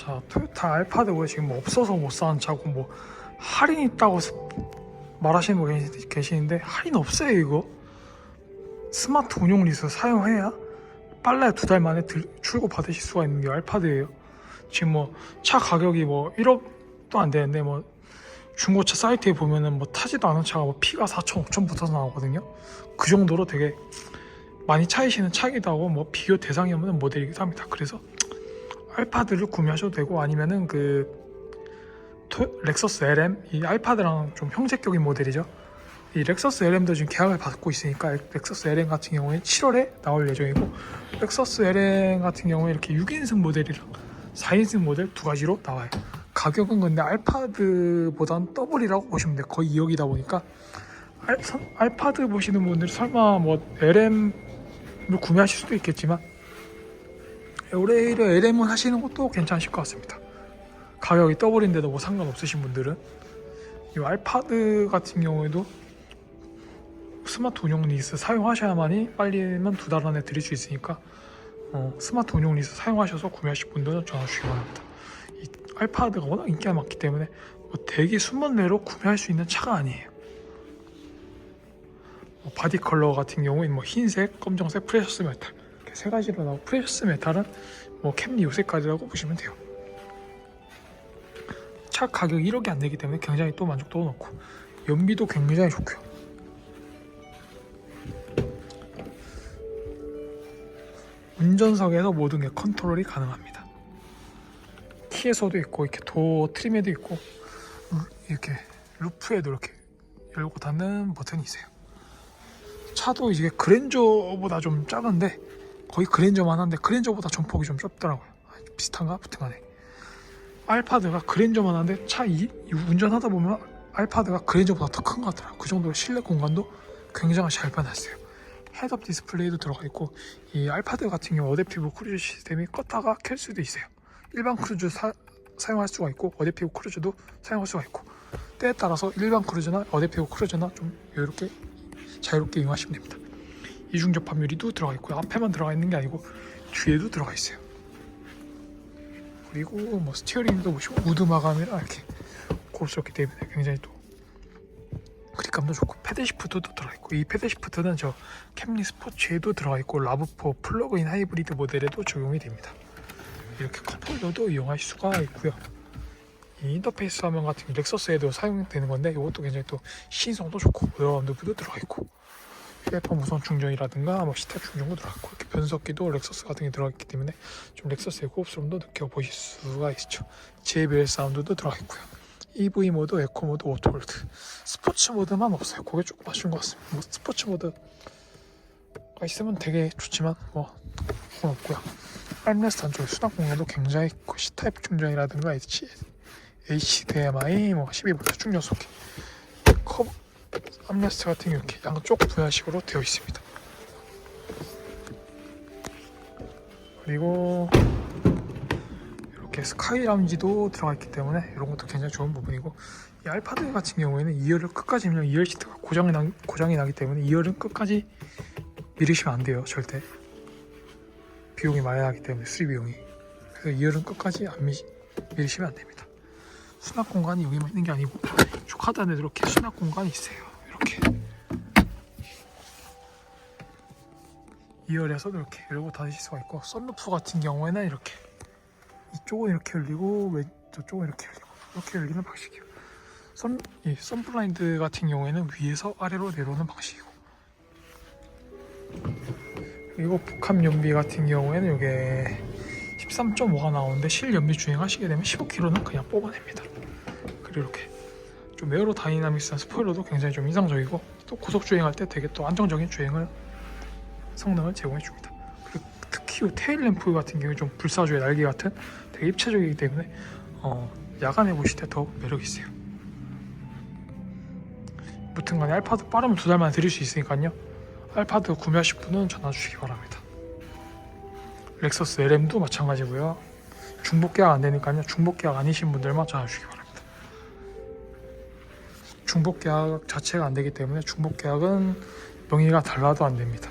자 토요타 알파드가 지금 뭐 없어서 못 사는 차고 뭐 할인 있다고 스- 말하시는 분 계시- 계시는데 할인 없어요 이거? 스마트 운용 리스 사용해야 빨래 두달 만에 들- 출고 받으실 수가 있는 게 알파드예요. 지금 뭐 차 가격이 뭐 1억도 안 되는데 뭐 중고차 사이트에 보면은 뭐 타지도 않은 차가 뭐 피가 4천 5천부터 나오거든요. 그 정도로 되게 많이 차이시는 차기도 하고 뭐 비교 대상이 없는 모델이기도 합니다. 그래서 알파드를 구매하셔도 되고 아니면은 그 토- 렉서스 LM 이 알파드랑 좀 형제격인 모델이죠. 이 렉서스 LM도 지금 계약을 받고 있으니까 렉서스 LM 같은 경우에 7월에 나올 예정이고 렉서스 LM 같은 경우에 이렇게 6인승 모델이랑 4인승 모델 두 가지로 나와요. 가격은 근데 알파드보단 더블이라고 보시면 돼요. 거의 2억이다 보니까 알, 선- 알파드 보시는 분들 설마 뭐 LM을 구매하실 수도 있겠지만 오히려 LM은 하시는 것도 괜찮으실 것 같습니다. 가격이 더블인데도 뭐 상관없으신 분들은 이 알파드 같은 경우에도 스마트 운용 리스 사용하셔야만이 빨리면 두 달 안에 드릴 수 있으니까 어, 스마트 운용 리스 사용하셔서 구매하실 분들은 전화 주시기 바랍니다. 이 알파드가 워낙 인기가 많기 때문에 뭐 대기 수만 내로 구매할 수 있는 차가 아니에요. 뭐 바디 컬러 같은 경우에는 뭐 흰색, 검정색, 프레셔스 메탈 세 가지로 나오고 프레셔스 메탈은 뭐 캠리 요색까지라고 보시면 돼요. 차 가격 1억이 안 되기 때문에 굉장히 또 만족도가 높고 연비도 굉장히 좋고요. 운전석에서 모든 게 컨트롤이 가능합니다. 키에서도 있고 이렇게 도 트림에도 있고 루- 이렇게 루프에도 이렇게 열고 닫는 버튼이 있어요. 차도 이게 그랜저보다 좀 작은데 거의 그랜저만 한데 그랜저보다 전폭이 좀 좁더라고요. 아, 비슷한가? 부튼하네. 알파드가 그랜저만 한데 차 이, 이 운전하다 보면 알파드가 그랜저보다 더 큰 것 같더라고요. 그 정도로 실내 공간도 굉장히 잘 변했어요. 헤드업 디스플레이도 들어가 있고 이 알파드 같은 경우 어댑티브 크루즈 시스템이 껐다가 켤 수도 있어요. 일반 크루즈 사, 사용할 수가 있고 어댑티브 크루즈도 사용할 수가 있고 때에 따라서 일반 크루즈나 어댑티브 크루즈나 좀 이렇게 자유롭게 이용하시면 됩니다. 이중 접합 유리도 들어가 있고요. 앞에만 들어가 있는 게 아니고 뒤에도 들어가 있어요. 그리고 뭐 스티어링도 보시고 우드 마감이라 이렇게 고급스럽기 때문에 굉장히 또 그립감도 좋고 패드 시프트도 들어가 있고 이 패드 시프트는 저 캠리 스포츠에도 들어가 있고 라브4 플러그인 하이브리드 모델에도 적용이 됩니다. 이렇게 컵홀더도 이용하실 수가 있고요. 이 인터페이스 화면 같은 게 렉서스에도 사용되는 건데 이것도 굉장히 또 시인성도 좋고 웨어라운드도 들어가 있고 휴대폰 무선 충전이라든가 뭐 시타 충전도 들어가 있고 이렇게 변속기도 렉서스 같은 게 들어가 있기 때문에 좀 렉서스의 고급스러움도 느껴보실 수가 있죠. JBL 사운드도 들어가 있고요. EV 모드, 에코 모드, 오토월드 스포츠 모드만 없어요. 그게 조금 아쉬운 것 같습니다. 뭐 스포츠 모드가 있으면 되게 좋지만 뭐 그건 없고요. armrest 안쪽에 수납 공간도 굉장히 있고 C타입 충전이라든가 H, HDMI, 뭐 12V 충전 소켓 커버 암레스트 같은 게 이렇게 양쪽 분할식으로 되어 있습니다. 그리고 이렇게 스카이 라운지도 들어가 있기 때문에 이런 것도 굉장히 좋은 부분이고 이 알파드 같은 경우에는 2열을 끝까지 밀면 2열 시트가 고장이, 나, 고장이 나기 때문에 2열은 끝까지 밀으시면 안 돼요 절대. 비용이 많이 나기 때문에 수리 비용이. 그래서 2열은 끝까지 안 미, 밀으시면 안 됩니다 수납 공간이 여기만 있는 게 아니고 쭉 하단에 이렇게 수납 공간이 있어요. 이렇게. 2열에서도 이렇게 열고 닫으실 수가 있고 썬루프 같은 경우에는 이렇게 이쪽은 이렇게 열리고 왼 저쪽은 이렇게 열리고 이렇게 열리는 방식이에요. 선, 이 선블라인드 같은 경우에는 위에서 아래로 내려오는 방식이고. 그리고 복합 연비 같은 경우에는 이게 13.5가 나오는데 실연비 주행하시게 되면 15km는 그냥 뽑아냅니다. 그리고 이렇게 좀 에어로 다이나믹스한 스포일러도 굉장히 좀 인상적이고 또 고속 주행할 때 되게 또 안정적인 주행을 성능을 제공해 줍니다. 그리고 특히 이 테일 램프 같은 경우에 좀 불사조의 날개 같은 되게 입체적이기 때문에 어, 야간에 보실 때 더 매력 있어요. 무튼간에 알파드 빠르면 두 달 만에 드릴 수 있으니까요. 알파드 구매하실 분은 전화 주시기 바랍니다. 렉서스 LM도 마찬가지고요. 중복 계약 안 되니까요. 중복 계약 아니신 분들만 전화 주시기 바랍니다. 중복 계약 자체가 안 되기 때문에 중복 계약은 명의가 달라도 안 됩니다.